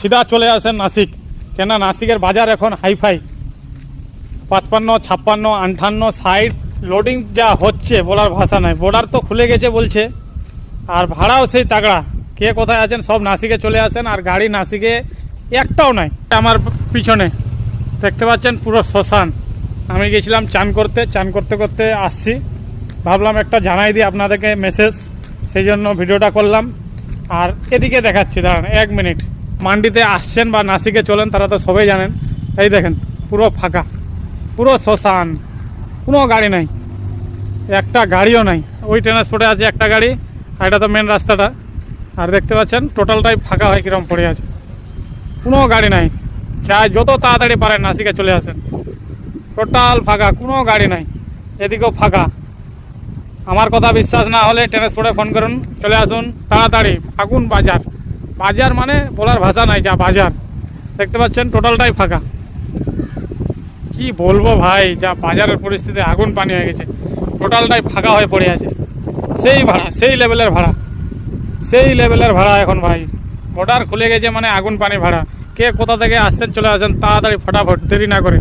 সিধা চলে আসেন নাসিক। কেন নাসিকের বাজার এখন হাইফাই। পাঁচপান্ন, ছাপ্পান্ন আটান্ন সাইড লোডিং যা হচ্ছে, বলার ভাষা নাই। বর্ডার তো খুলে গেছে বলছে। আর ভাড়াও সেই তাগড়া। কে কোথায় আছেন, সব নাসিকে চলে আসেন, আর গাড়ি নাসিকে একটাও নাই, আমার পিছনে। দেখতে পাচ্ছেন পুরো শ্মশান। আমি গেছিলাম চান করতে চান করতে করতে আসছি। ভাবলাম একটা জানাই দিই আপনাদেরকে মেসেজ সেই জন্য ভিডিওটা করলাম। আর এদিকে দেখাচ্ছি, দাঁড়ান, এক মিনিট মান্ডিতে আসছেন বা নাসিকে চলেন, তারা তো সবাই জানেন। এই দেখেন, পুরো ফাঁকা, পুরো শ্মশান, কোনো গাড়ি নাই, একটা গাড়িও নাই। ওই ট্রান্সপোর্টে আছে একটা গাড়ি, আর এটা তো মেন রাস্তাটা। আর দেখতে পাচ্ছেন টোটালটাই ফাঁকা হয় কীরকম পড়ে আছে। কোনো গাড়ি নাই। চাই যত তাড়াতাড়ি পারেন, নাসিকে চলে আসেন। টোটাল ফাঁকা, কোনো গাড়ি নাই। এদিকেও ফাঁকা। আমার কথা বিশ্বাস না হলে ট্রান্সপোর্টে ফোন করুন, চলে আসুন, তাড়াতাড়ি, ফাগুন বাজার। বাজার মানে বলার ভাষা নাই, যা বাজার। দেখতে পাচ্ছেন, টোটালটাই ফাঁকা। কি বলব ভাই, যা বাজারের পরিস্থিতি, আগুন পানি হয়ে গেছে। টোটালটাই ফাঁকা হয়ে পড়ে আছে। সেই ভাড়া, সেই লেভেলের ভাড়া। সেই লেভেলের ভাড়া এখন ভাই। বর্ডার খুলে গেছে মানে আগুন পানি ভাড়া। কে কোথা থেকে আসছেন, চলে আসেন, তাড়াতাড়ি ফটাফট, দেরি না করে।